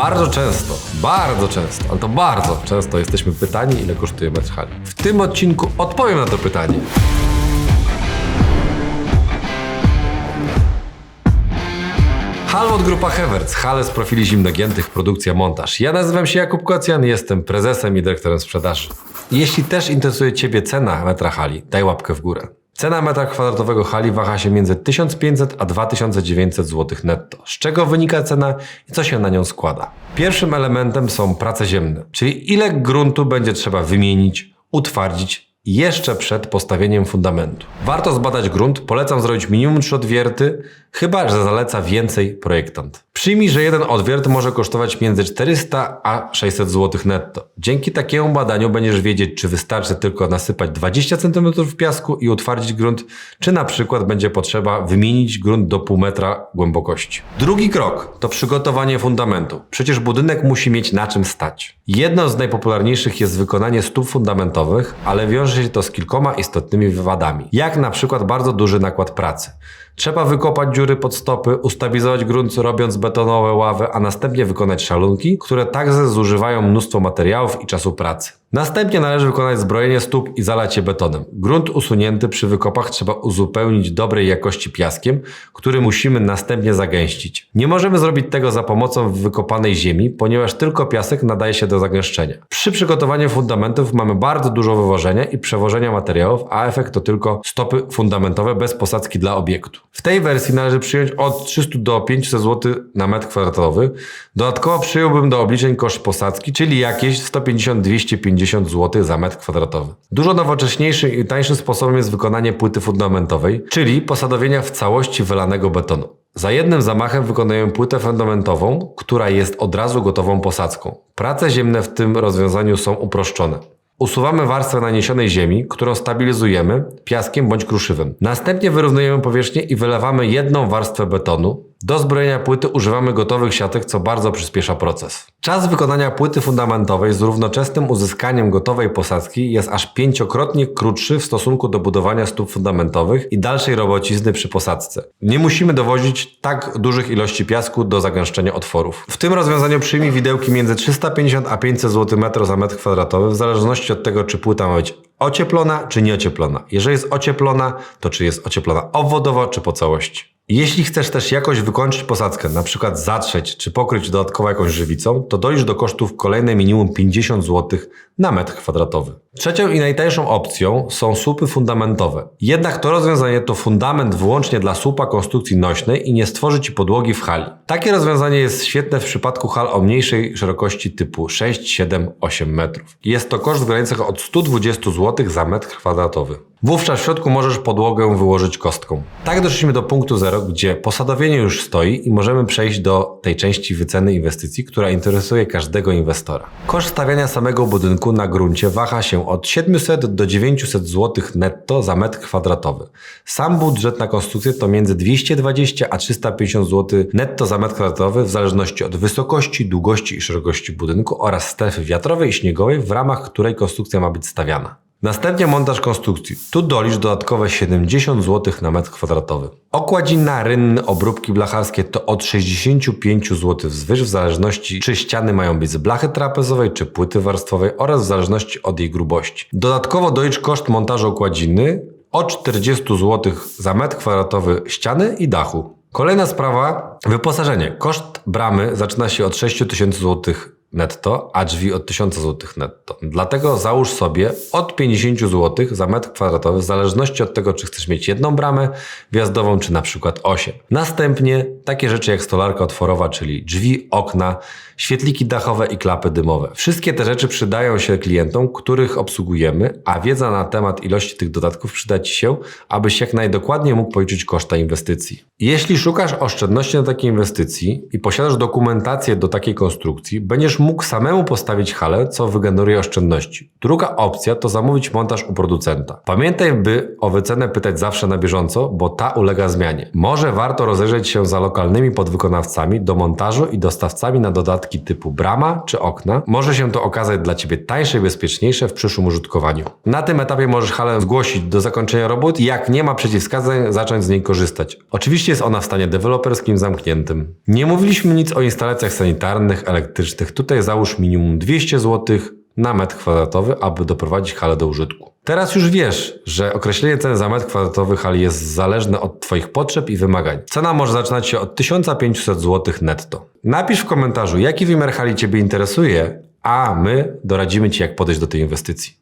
Bardzo często, bardzo często, ale to bardzo często jesteśmy pytani, ile kosztuje metr hali. W tym odcinku odpowiem na to pytanie. Halwot Grupa Hewerc, hale z profili zimnogiętych, produkcja, montaż. Ja nazywam się Jakub Kocjan, jestem prezesem i dyrektorem sprzedaży. Jeśli też interesuje Ciebie cena metra hali, daj łapkę w górę. Cena metra kwadratowego hali waha się między 1500 a 2900 zł netto. Z czego wynika cena i co się na nią składa? Pierwszym elementem są prace ziemne, czyli ile gruntu będzie trzeba wymienić, utwardzić jeszcze przed postawieniem fundamentu. Warto zbadać grunt, polecam zrobić minimum 3 odwierty, chyba że zaleca więcej projektant. Przyjmij, że jeden odwiert może kosztować między 400 a 600 zł netto. Dzięki takiemu badaniu będziesz wiedzieć, czy wystarczy tylko nasypać 20 cm piasku i utwardzić grunt, czy na przykład będzie potrzeba wymienić grunt do pół metra głębokości. Drugi krok to przygotowanie fundamentu. Przecież budynek musi mieć na czym stać. Jedną z najpopularniejszych jest wykonanie stóp fundamentowych, ale wiąże się to z kilkoma istotnymi wadami, jak na przykład bardzo duży nakład pracy. Trzeba wykopać dziury pod stopy, ustabilizować grunt robiąc betonowe ławy, a następnie wykonać szalunki, które także zużywają mnóstwo materiałów i czasu pracy. Następnie należy wykonać zbrojenie stóp i zalać je betonem. Grunt usunięty przy wykopach trzeba uzupełnić dobrej jakości piaskiem, który musimy następnie zagęścić. Nie możemy zrobić tego za pomocą wykopanej ziemi, ponieważ tylko piasek nadaje się do zagęszczenia. Przy przygotowaniu fundamentów mamy bardzo dużo wywożenia i przewożenia materiałów, a efekt to tylko stopy fundamentowe bez posadzki dla obiektu. W tej wersji należy przyjąć od 300 do 500 zł na metr kwadratowy. Dodatkowo przyjąłbym do obliczeń koszt posadzki, czyli jakieś 150-250 zł za metr kwadratowy. Dużo nowocześniejszym i tańszym sposobem jest wykonanie płyty fundamentowej, czyli posadowienia w całości wylanego betonu. Za jednym zamachem wykonujemy płytę fundamentową, która jest od razu gotową posadzką. Prace ziemne w tym rozwiązaniu są uproszczone. Usuwamy warstwę naniesionej ziemi, którą stabilizujemy piaskiem bądź kruszywem. Następnie wyrównujemy powierzchnię i wylewamy jedną warstwę betonu. Do zbrojenia płyty używamy gotowych siatek, co bardzo przyspiesza proces. Czas wykonania płyty fundamentowej z równoczesnym uzyskaniem gotowej posadzki jest aż pięciokrotnie krótszy w stosunku do budowania stóp fundamentowych i dalszej robocizny przy posadzce. Nie musimy dowozić tak dużych ilości piasku do zagęszczenia otworów. W tym rozwiązaniu przyjmij widełki między 350 a 500 zł metro za metr kwadratowy w zależności od tego, czy płyta ma być ocieplona czy nieocieplona. Jeżeli jest ocieplona, to czy jest ocieplona obwodowo czy po całości. Jeśli chcesz też jakoś wykończyć posadzkę, na przykład zatrzeć czy pokryć dodatkowo jakąś żywicą, to dojść do kosztów kolejne minimum 50 zł na metr kwadratowy. Trzecią i najtańszą opcją są słupy fundamentowe. Jednak to rozwiązanie to fundament wyłącznie dla słupa konstrukcji nośnej i nie stworzy Ci podłogi w hali. Takie rozwiązanie jest świetne w przypadku hal o mniejszej szerokości typu 6, 7, 8 metrów. Jest to koszt w granicach od 120 zł za metr kwadratowy. Wówczas w środku możesz podłogę wyłożyć kostką. Tak doszliśmy do punktu zero, gdzie posadowienie już stoi i możemy przejść do tej części wyceny inwestycji, która interesuje każdego inwestora. Koszt stawiania samego budynku na gruncie waha się od 700 do 900 zł netto za metr kwadratowy. Sam budżet na konstrukcję to między 220 a 350 zł netto za metr kwadratowy w zależności od wysokości, długości i szerokości budynku oraz strefy wiatrowej i śniegowej, w ramach której konstrukcja ma być stawiana. Następnie montaż konstrukcji. Tu dolicz dodatkowe 70 zł na metr kwadratowy. Okładzina, rynny, obróbki blacharskie to od 65 zł wzwyż w zależności czy ściany mają być z blachy trapezowej czy płyty warstwowej oraz w zależności od jej grubości. Dodatkowo dolicz koszt montażu okładziny od 40 zł za metr kwadratowy ściany i dachu. Kolejna sprawa, wyposażenie. Koszt bramy zaczyna się od 6000 zł netto, a drzwi od 1000 zł netto. Dlatego załóż sobie od 50 zł za metr kwadratowy, w zależności od tego, czy chcesz mieć jedną bramę wjazdową, czy na przykład 8. Następnie takie rzeczy jak stolarka otworowa, czyli drzwi, okna, świetliki dachowe i klapy dymowe. Wszystkie te rzeczy przydają się klientom, których obsługujemy, a wiedza na temat ilości tych dodatków przyda Ci się, abyś jak najdokładniej mógł policzyć koszta inwestycji. Jeśli szukasz oszczędności na takiej inwestycji i posiadasz dokumentację do takiej konstrukcji, będziesz mógł samemu postawić halę, co wygeneruje oszczędności. Druga opcja to zamówić montaż u producenta. Pamiętaj, by o wycenę pytać zawsze na bieżąco, bo ta ulega zmianie. Może warto rozejrzeć się za lokalnymi podwykonawcami do montażu i dostawcami na dodatki typu brama czy okna. Może się to okazać dla Ciebie tańsze i bezpieczniejsze w przyszłym użytkowaniu. Na tym etapie możesz halę zgłosić do zakończenia robót i jak nie ma przeciwwskazań, zacząć z niej korzystać. Oczywiście jest ona w stanie deweloperskim zamkniętym. Nie mówiliśmy nic o instalacjach sanitarnych, elektrycznych. Tutaj załóż minimum 200 zł na metr kwadratowy, aby doprowadzić halę do użytku. Teraz już wiesz, że określenie ceny za metr kwadratowy hali jest zależne od Twoich potrzeb i wymagań. Cena może zaczynać się od 1500 zł netto. Napisz w komentarzu, jaki wymiar hali Ciebie interesuje, a my doradzimy Ci, jak podejść do tej inwestycji.